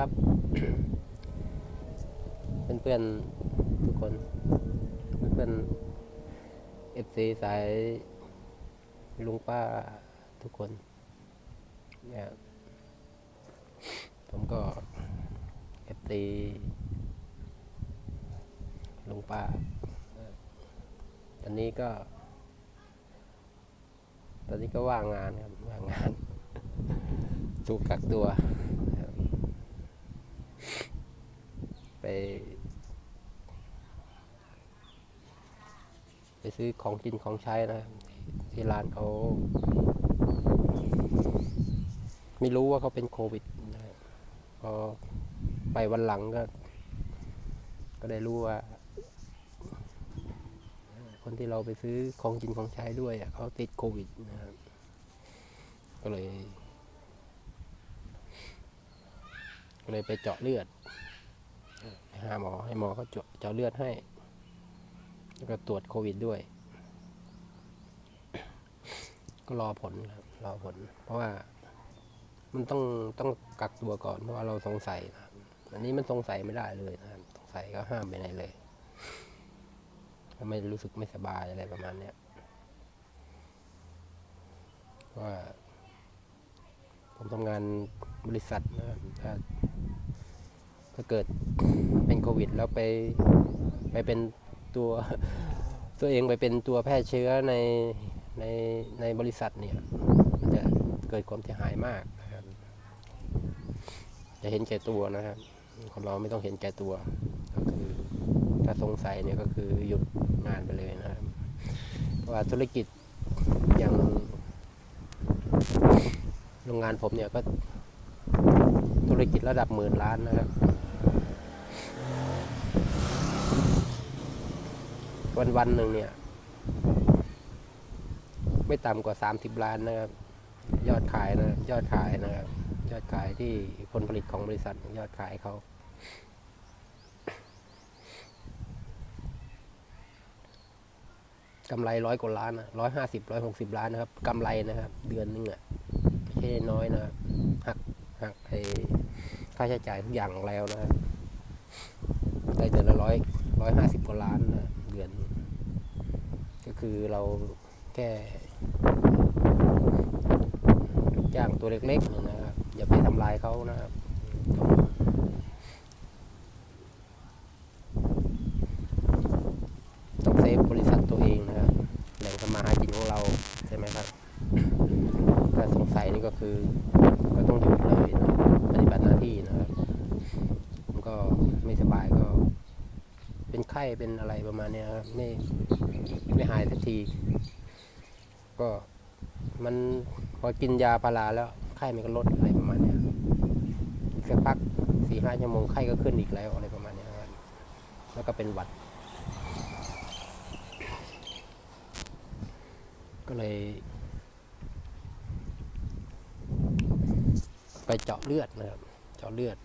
ครับ เพื่อนๆทุกคน เพื่อนเอฟซีสายลุงป้าทุกคน เนี่ยผมก็เอฟซีลุงป้าตอนนี้ก็ ตอนนี้ก็ว่างงานครับ ว่างงาน ถูกกักตัวนะครับ ไป ไปซื้อของกินของใช้นะ ที่ร้านเขา ไม่รู้ว่าเขาเป็นโควิดนะพอไปวันหลังก็ ก็ได้รู้ว่า คนที่เราไปซื้อของกินของใช้ด้วยอะเขาติดโควิดนะครับ ก็เลยก็เลยไปเจาะเลือด หาหมอให้หมอเขาเจาะเจาะเลือดให้ แล้วก็ตรวจโควิดด้วย ก็รอผลครับรอผล เพราะว่ามันต้องต้องกักตัวก่อนเพราะว่าเราสงสัยนะครับอันนี้มันสงสัยไม่ได้เลยนะครับสงสัยก็ห้ามไปไหนเลยก็ไม่รู้สึกไม่สบายอะไรประมาณเนี้ยว่าผมทำงานบริษัทนะครับถ้า ถ้าเกิดเป็นโควิด แล้วไปไปเป็นตัวตัวเองไปเป็นตัวแพร่เชื้อในในในบริษัทเนี่ยมันจะเกิดความเสียหายมากนะครับจะเห็นแก่ตัวนะครับคนเราไม่ต้องเห็นแก่ตัวก็คือถ้าสงสัยเนี่ยก็คือหยุดงานไปเลยนะครับว่าธุรกิจอย่างโรงงานผมเนี่ยก็ธุรกิจระดับหมื่นล้านนะครับ วันวันหนึ่งเนี่ย ไม่ต่ำกว่าสามสิบล้านนะครับ ยอดขายนะ ยอดขายนะครับ ยอดขายที่ผลผลิตของบริษัทยอดขายเขากำไรร้อยกว่าล้านร้อยห้าสิบร้อยหกสิบล้านนะครับกำไรนะครับ เดือนนึงอะไม่ใช่น้อยนะหักหักไอ้ค่าใช้จ่ายทุกอย่างแล้วนะครับได้เดือนละร้อยร้อยห้าสิบกว่าล้านนะ เดือน ก็คือเราแค่จ้างตัวเล็กๆเนี่ยนะครับ อย่าไปทำลายเขานะครับต้องเซฟบริษัทตัวเองนะครับแหล่งทำมาหากินของเรา ใช่ไหมครับถ้าสงสัยนี่ก็คือก็ต้องหยุดเลยนะปฏิบัติหน้าที่นะครับผมก็ไม่สบายก็ เป็นไข้เป็นอะไรประมาณเนี้ยครับไม่ไม่หายสักที ก็มันพอกินยาพาราแล้วไข้มันก็ลดอะไรประมาณเนี้ยสักพักสี่ห้าชั่วโมงไข้ก็ขึ้นอีกแล้วอะไรประมาณเนี้ยครับแล้วก็เป็นหวัด ก็เลย ไปเจาะเลือดนะครับ เจาะเลือด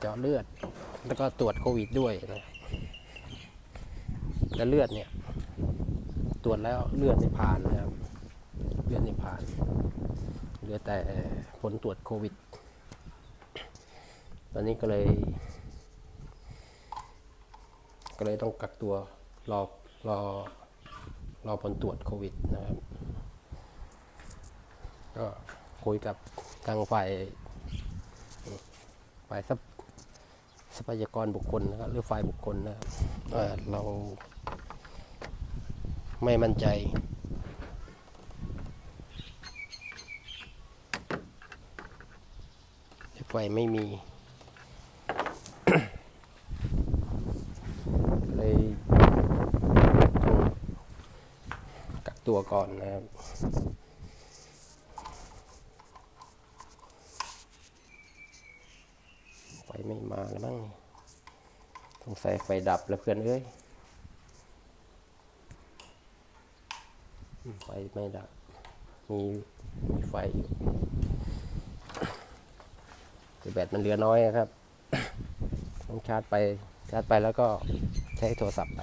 เจาะเลือด แล้วก็ตรวจโควิดด้วยนะแล้วเลือดเนี่ย ตรวจแล้วเลือดเนี่ผ่านนะครับ เลือดเนี่ผ่าน เหลือแต่ผลตรวจโควิด ตอนนี้ก็เลย ก็เลยต้องกักตัวรอรอรอผลตรวจโควิดนะครับ ก็คุยกับทางฝ่ายฝ่ายทรัพ ทรัพยากรบุคคลนะครับหรือฝ่ายบุคคลนะครับเราไม่มั่นใจ ไฟไม่มี เลยต้องกักตัวก่อนนะครับ ไฟไม่มาแล้วมั้ง สงสัยไฟดับแล้วเพื่อนเอ้ยไฟไม่ดับ มีมีไฟอยู่แต่แบตมันเหลือน้อยนะครับ ต้องชาร์จไป ชาร์จไปแล้วก็ใช้โทรศัพท์ไป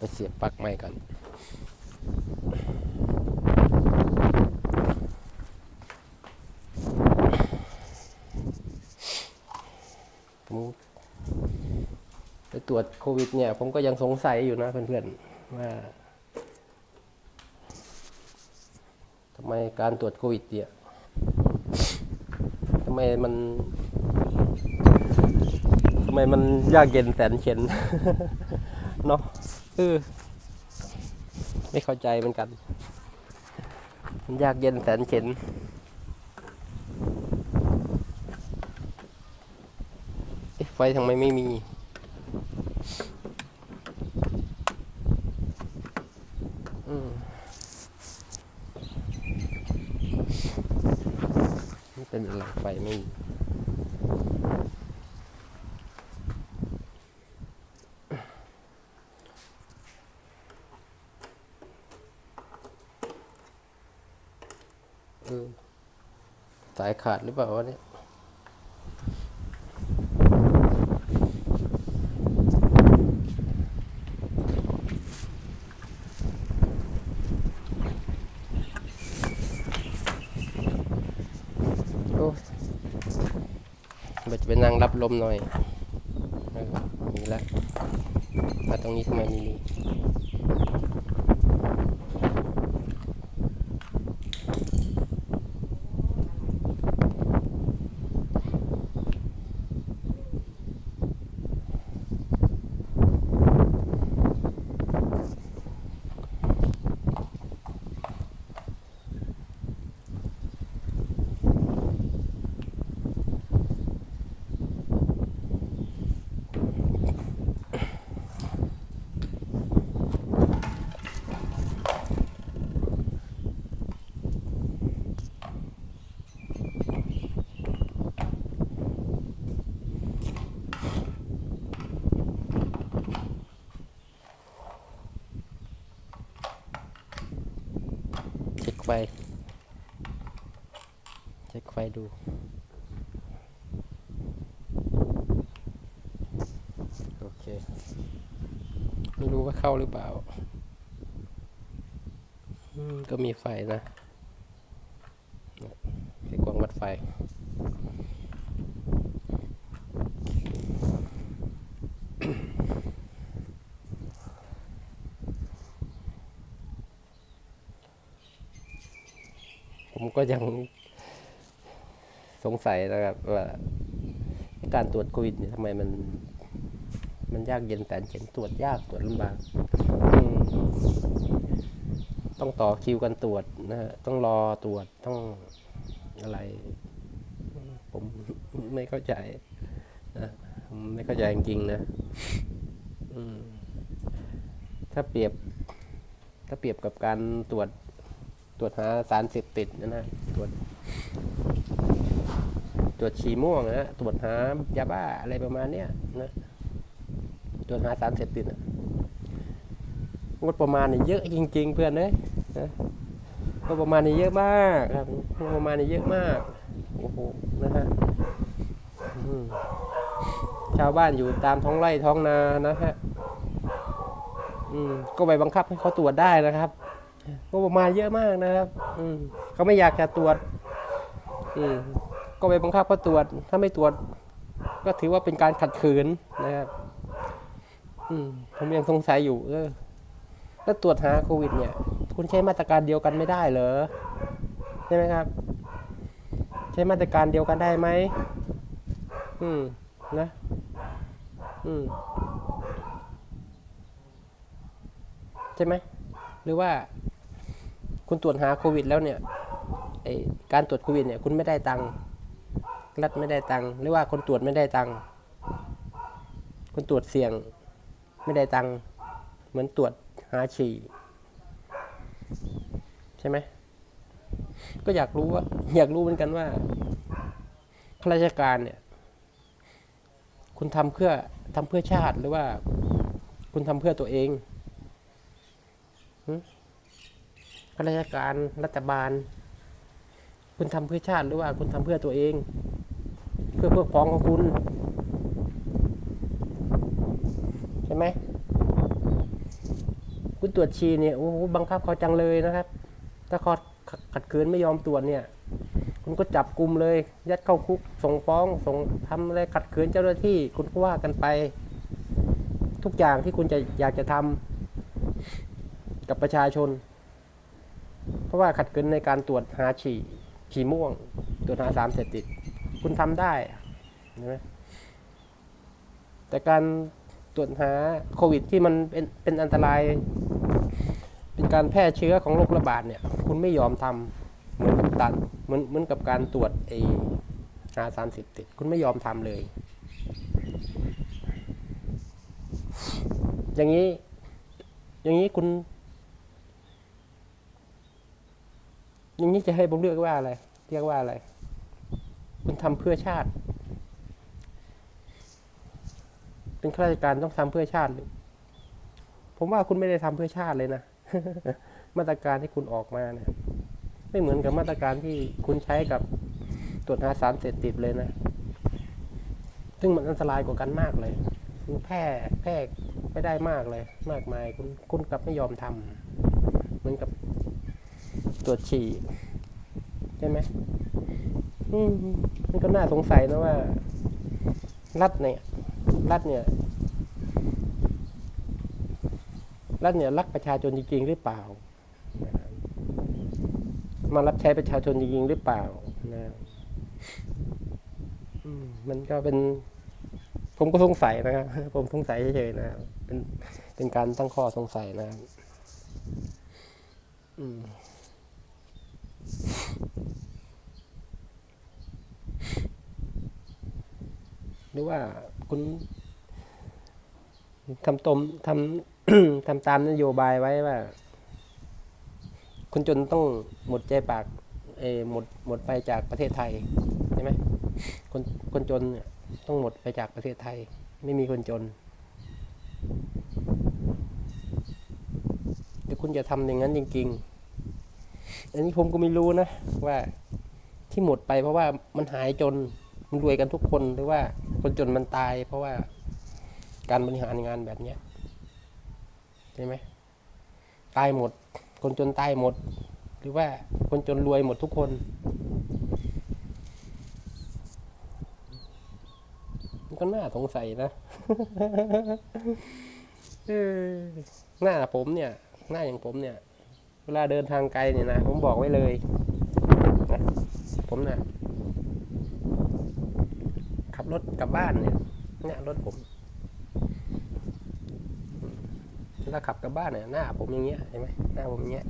กเสียบปลั๊กไม่ก่อน ผมไปต รวจโควิดเนี่ย ผมก็ยังสงสัยอยู่นะเพื่อนๆว่าทำไมการตรวจโควิดเนี่ยทำไมมันทำไมมันยากเย็นแสนเข็นเนาะเออไม่เข้าใจเหมือนกัน มันยากเย็นแสนเข็นไฟทำไมไม่มี เป็นอะไรไฟไม่มีสายขาดหรือเปล่าวะเนี่ย โอ้เราจะไป นั่งรับลมหน่อยมีละมาตรงนี้ทำไมไมีมี ไฟเช็คไฟดู โอเค ไม่รู้ว่าเข้าหรือเปล่า ก็มีไฟนะไอ้กวางวัดไฟ ก็ยังสงสัยนะครับว่าการตรวจโควิดเนี่ยทำไมมัน มันยากเย็นแสนเข็นตรวจยากตรวจลำบากต้องต่อคิวกันตรวจนะฮะต้องรอตรวจต้องอะไร ผมไม่เข้าใจนะผมไม่เข้าใจจริงๆนะถ้าเปรียบ ถ้าเปรียบกับการตรวจ ตรวจหาสารเสพติดนะนะตรวจ ตรวจฉี่ม่วงนะตรวจหายาบ้าอะไรประมาณเนี้ยนะตรวจหาสารเสพติดนะงบประมาณนี่เยอะจริง ๆ เพื่อนเลยนะงบประมาณนี่เยอะมากครับงบประมาณนี่เยอะมากโอ้โหนะฮะชาวบ้านอยู่ตามท้องไร่ท้องนานะฮะ อืม ก็ไปบังคับให้เขาตรวจได้นะครับ งบประมาณเยอะมากนะครับ อืมเขาไม่อยากจะตรวจ อืมก็ไปบังคับเขาตรวจ ถ้าไม่ตรวจ ก็ถือว่าเป็นการขัดขืนนะครับ อืมผมยังสงสัยอยู่เออแล้วตรวจหาโควิด เนี่ย คุณใช้มาตรการเดียวกันไม่ได้เหรอใช่ไหมครับ ใช้มาตรการเดียวกันได้ไหมอืมนะอืมใช่ไหมหรือว่า คุณตรวจหาโควิดแล้วเนี่ยไอการตรวจโควิดเนี่ยคุณไม่ได้ตังค์รัฐไม่ได้ตังค์หรือว่าคนตรวจไม่ได้ตังค์คนตรวจเสี่ยงไม่ได้ตังค์เหมือนตรวจหาฉี่ใช่ไหมก็อยากรู้ว่าอยากรู้เหมือนกันว่าข้าราชการเนี่ย คุณทำเพื่อทำเพื่อชาติหรือว่า คุณทำเพื่อตัวเอง ข้าราชการรัฐบาล คุณทำเพื่อชาติหรือว่าคุณทำเพื่อตัวเอง เพื่อพวกพ้องของคุณ ใช่ไหมคุณตรวจฉี่เนี่ยโอ้โหบังคับเขาจังเลยนะครับ ถ้าเขาขัดขืนไม่ยอมตรวจเนี่ย คุณก็จับกลุ่มเลย ยัดเข้าคุก ส่งฟ้อง ส่งทำอะไรขัดขืนเจ้าหน้าที่ คุณก็ว่ากันไป ทุกอย่างที่คุณจะอยากจะทำกับประชาชน เพราะว่าขัดขืนในการตรวจหาฉี่ฉี่ม่วง ตรวจหาสารเสพติด คุณทำได้เห็นไหมแต่การตรวจหาโควิดที่มันเป็นเป็นอันตราย เป็นการแพร่เชื้อของโรคระบาดเนี่ย คุณไม่ยอมทำเหมือนกับตัดเหมือนเหมือนกับการตรวจไอหาสารเสพติด คุณไม่ยอมทำเลย อย่างนี้ อย่างนี้คุณ อย่างนี้จะให้ผมเลือกว่าอะไร เรียกว่าอะไร คุณทำเพื่อชาติ เป็นข้าราชการต้องทำเพื่อชาติหรือผมว่าคุณไม่ได้ทำเพื่อชาติเลยนะ มาตรการที่คุณออกมาเนี่ยไม่เหมือนกับมาตรการที่คุณใช้กับตรวจหาสารเสพติดเลยนะ ซึ่งมันอันตรายกว่ากันมากเลยคุณแพร่แพร่ไม่ได้มากเลย มากมาย คุณคุณกลับไม่ยอมทำเหมือนกับ ตรวจฉี่ใช่ไหมมันก็น่าสงสัยนะว่า รัฐเนี่ย รัฐเนี่ย รัฐเนี่ยรักประชาชนจริงๆหรือเปล่า มารับใช้ประชาชนจริงๆหรือเปล่านะมันก็เป็น ผมก็สงสัยนะครับ ผมสงสัยเฉยๆนะ เป็นเป็นการตั้งข้อสงสัยนะครับ อืม หรือว่าคุณทำตมทำทำตามนโยบายไว้ว่าคนจนต้องหมดใจปากเอหมดหมดไปจากประเทศไทยใช่ไหมคนคนจนต้องหมดไปจากประเทศไทย ไม่มีคนจนหรือคุณจะทำอย่างนั้นจริง ๆ อันนี้ผมก็ไม่รู้นะว่าที่หมดไปเพราะว่ามันหายจนมันรวยกันทุกคนหรือว่าคนจนมันตาย เพราะว่าการบริหารงานแบบเนี้ยใช่ไหมตายหมด คนจนตายหมด หรือว่าคนจนรวยหมดทุกคนมันก็น่าสงสัยนะเออหน้าผมเนี่ย หน้าอย่างผมเนี่ย เวลาเดินทางไกลเนี่ยนะ ผมบอกไว้เลยนะผมนี่ยขับรถกลับบ้านเนี่ยเนี่ยรถผมเวลาขับกลับบ้านเนี่ยหน้าผมอย่างเงี้ยเห็นไหมหน้าผมอย่างเงี้ย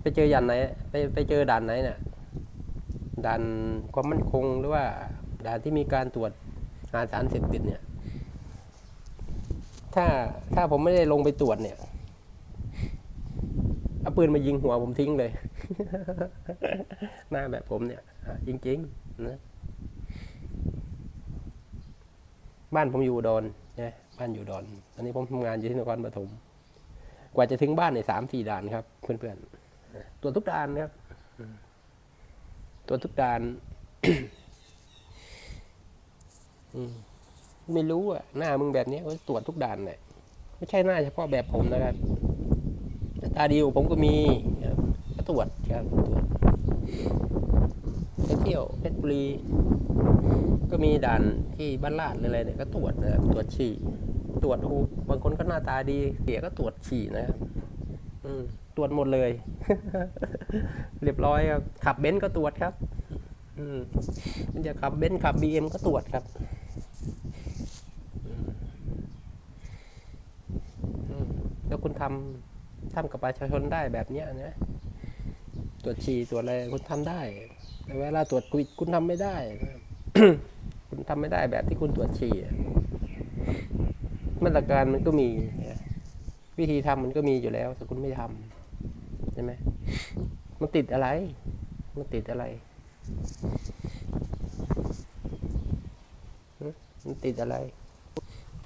ไปเจอยันไหนไปไปเจอด่านไหนเนี่ยด่านความมั่นคงหรือว่าด่านที่มีการตรวจหาสารเสพติดเนี่ย ถ้าถ้าผมไม่ได้ลงไปตรวจเนี่ยเอาปืนมายิงหัวผมทิ้งเลย หน้าแบบผมเนี่ยอะจริงๆนะบ้านผมอยู่ดอนนะบ้านอยู่ดอนตอนนี้ผมทำงานอยู่ที่นครปฐมกว่าจะถึงบ้านในสามสี่ด่านครับ เพื่อนๆตรวทุกด่านนะครับตรวทุกด่านอืม ไม่รู้อะหน้ามึงแบบนี้ก็ตรวจทุกด่านเลยไม่ใช่หน้าเฉพาะแบบผมนะครับตาดีผมก็มีก็ตรวจครับตรวจไปเที่ยวเพชรบุรีก็มีด่านที่บ้านลาดอะไรเนี่ยก็ตรวจนะตรวจฉี่ตรวจโอ้บางคนก็หน้าตาดีเสียก็ตรวจฉี่นะครับตรวจหมดเลย เรียบร้อยครับขับเบนซ์ก็ตรวจครับ อืมมันจะขับเบนซ์ขับบีเอ็มก็ตรวจครับอืมอืมแล้ว คุณทำทำกับประชาชนได้แบบเนี้ยนะตรวจฉี่ตรวจอะไรคุณทำได้แต่เวลาตรวจโควิดคุณทำไม่ได้นะคุณทำไม่ได้แบบที่คุณตรวจฉี่มาตรการมันก็มีวิธีทำมันก็มีอยู่แล้วแต่คุณไม่ทำใช่ไหมมันติดอะไร มันติดอะไรมันติดอะไร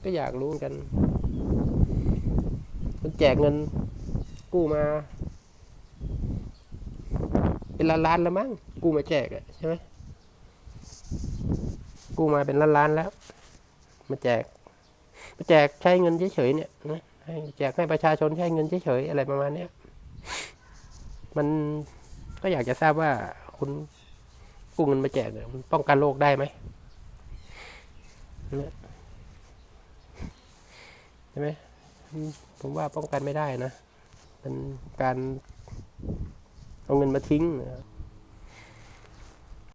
ก็อยากรู้กัน มันแจกเงินกู้มา เป็นล้านล้านแล้วมั้งกู้มาแจกอะใช่ไหมกู้มาเป็นล้านล้านแล้ว มาแจกมาแจกใช้เงินเฉยๆเนี่ยนะให้แจกให้ประชาชนใช้เงินเฉยๆอะไรประมาณเนี้ยมันก็อยากจะทราบว่าคุณกู้เงินมาแจกเนี่ยมันป้องกันโรคได้ไหมใช่ไหม ผมว่าป้องกันไม่ได้นะเป็นการเอาเงินมาทิ้งนะครับ